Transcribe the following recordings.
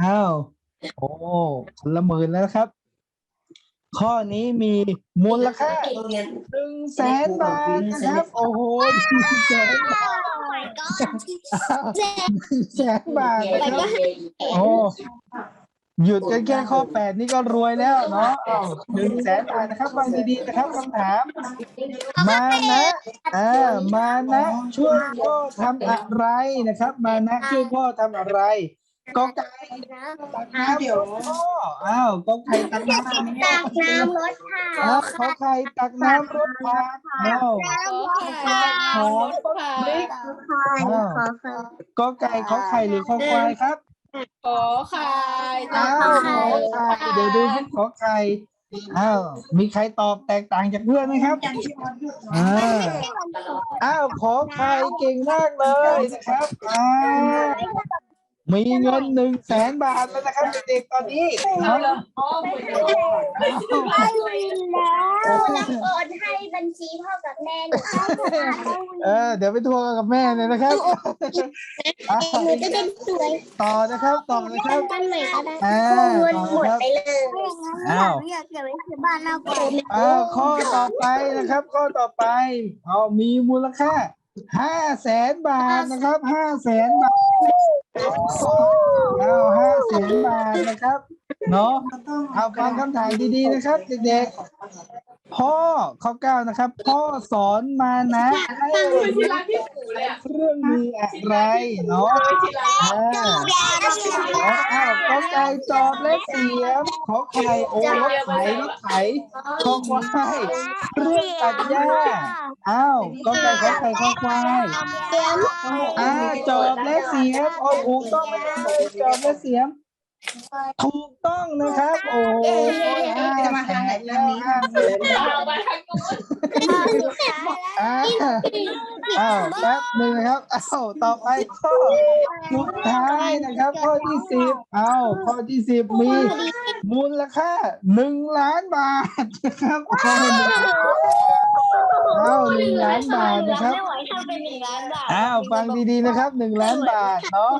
อ้าวโอ้คนละหมื่นแล้วครับ ข้อนี้มีมูลค่าหนึ่งแสนบาทนะครับ โอ้โหหนึ่งแสนบาทอ้าวหนึ่งแสนบาทนะครับโอ้หยุดกันแค่ข้อแปดนี่ก็รวยแล้วเนาะหนึ่งแสนบาทนะครับฟังดีๆนะครับคำถาม มานะอ่ามานะช่วยพ่อทำอะไรนะครับ มานะช่วยพ่อทำอะไร ก็ไก่ตักน้ำเดี๋ยวพ่ออ้าวก็ไก่ตักน้ำตักน้ำรถค่ะอ้าวขอไข่ตักน้ำรถพักอ้าวขอพริกขอขอขอก็ไก่ขอไข่หรือขอควายครับขอไข่อ้าวขอไข่เดี๋ยวดูสิขอไข่อ้าวมีใครตอบแตกต่างจากเพื่อนไหมครับอ่าอ้าวขอไข่เก่งมากเลยนะครับอ้าว มีเงินหนึ่งแสนบาทแล้วนะครับเด็กๆตอนนี้เนาะไม่แล้วแล้วโอนให้บัญชีพ่อกับแม่หนูค่ะเออเดี๋ยวไปทวงกับแม่เลยนะครับอ้าวหนูจะได้สวยต่อนะครับต่อนะครับกันใหม่ก็ได้อ่าเงินต่อหมดนะครับไปเลยอ้าวอยากเก็บไว้ที่บ้านมากกว่าอ้าวข้อต่อไปนะครับข้อต่อไปเอามีมูลค่าห้าแสนบาทนะครับห้าแสนบาท เอาห้าแสนบาทนะครับ เนาะเอาฟังคำถามดีๆนะครับเด็กๆพ่อข้อเก้านะครับ พ่อสอนมานะให้รู้ที่รักที่หูเลยอะเรื่องมีอะไรเนาะอ่าขอข้าวขอไก่จอบและเสียมขอไข่โอรถไถรถไถขอควายเรื่องตัดหญ้าอ้าวก็ไก่ขอไข่ขอควายเตรียมอ่าจอบและเสียมโอ้ถูกต้องไหมครับจอบและเสียม ถูกต้องนะครับ โอ้ห้าแสนแล้วห้าแสนเอามาทางนู้นอ้าวอ้าวแป๊บหนึ่งนะครับอ้าวต่อไปข้อสุดท้ายนะครับ ข้อที่สิบอ้าวข้อที่สิบมี มูลค่าหนึ่งล้านบาทนะครับข้อหนึ่งอ้าวหนึ่งล้านบาทนะครับไม่ไหวถ้าเป็นหนึ่งล้านบาทอ้าวฟังดีๆนะครับหนึ่งล้านบาทเนาะ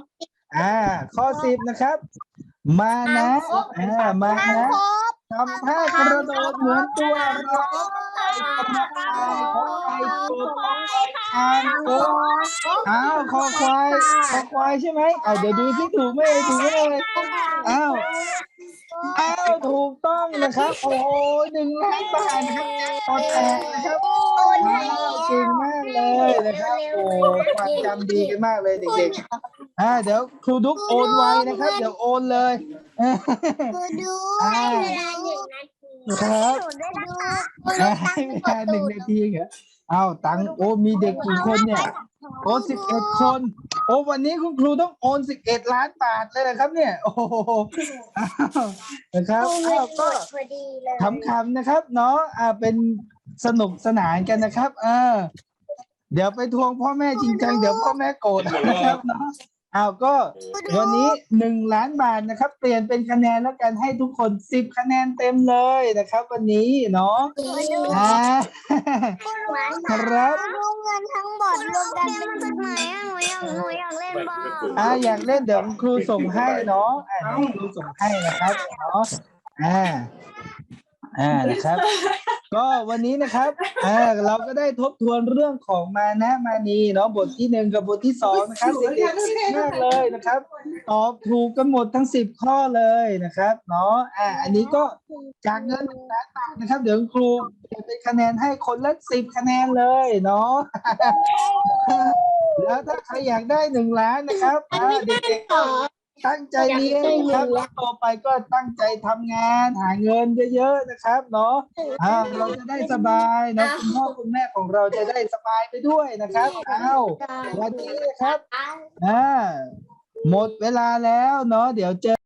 อ่าข้อสิบนะครับ มานะอ่ามานะทำท่ากระโดดเหมือนตัวร้องไห้กระต่ายของไก่กบคางกบอ้าวคอควายคอควายใช่ไหมอ้าวเดี๋ยวดูที่ถูกไหมเอ่ยถูกไหมเอ่ยอ้าว อ้าวถูกต้อง นะครับ โอ้โหหนึ่งล้านบาทนะครับตอนแตกนะครับอ้าวเก่งมากเลยนะครับ โอ้ความจำดีกันมากเลยเด็กๆอ่าเดี๋ยวครูดุ๊กโอนไวนะครับ เดี๋ยวโอนเลยคือดูให้เวลาหนึ่งนาทีครับหนูได้ดูอ่าให้เวลาหนึ่งนาทีเหรอเอาตังค์โอ้มีเด็กกี่คนเนี่ยโอนสิบเอ็ดคน โอ้วันนี้คุณครูต้องโอนสิบเอ็ดล้านบาทเลยนะครับ เนี่ย โอ้โหอ้าวนะครับอ้าวก็พอดีเลยขำๆนะครับ เนาะอ่าเป็นสนุกสนานกันนะครับ เออ เดี๋ยวไปทวงพ่อแม่จริงจังเดี๋ยวพ่อแม่โกรธนะครับเนาะ อ้าวก็วันนี้หนึ่งล้านบาทนะครับ เปลี่ยนเป็นคะแนนแล้วกันให้ทุกคนสิบคะแนนเต็มเลยนะครับ วันนี้เนาะอ่าครับดูเงินทั้งหมดรวมกันเป็นจุดไหนอะหนูอยากหนูอยากเล่นบ้างอ่าอยากเล่นเดี๋ยวคุณครูส่งให้เนาะอ่าเดี๋ยวคุณครูส่งให้นะครับเนาะอ่า อ่านะครับ ก็วันนี้นะครับอ่าเราก็ได้ทบทวนเรื่องของมานะมานีเนาะบทที่หนึ่งกับบทที่สองนะครับเด็กๆเก่งมากเลยนะครับ ตอบถูกกันหมดทั้งสิบข้อเลยนะครับเนาะอ่าอันนี้ก็จากเงินหนึ่งล้านบาทนะครับ เดี๋ยวครูเปลี่ยนเป็นคะแนนให้คนละสิบคะแนนเลยเนาะแล้วถ้าใครอยากได้หนึ่งล้านนะครับอ่าเด็กๆ ตั้งใจเรียนนะครับแล้วต่อไปก็ตั้งใจทำงานหาเงินเยอะๆนะครับเนาะอ่าเราจะได้สบายนะคุณพ่อคุณแม่ของเราจะได้สบายไปด้วยนะครับอ้าววันนี้นะครับอ่าหมดเวลาแล้วเนาะเดี๋ยวเจอ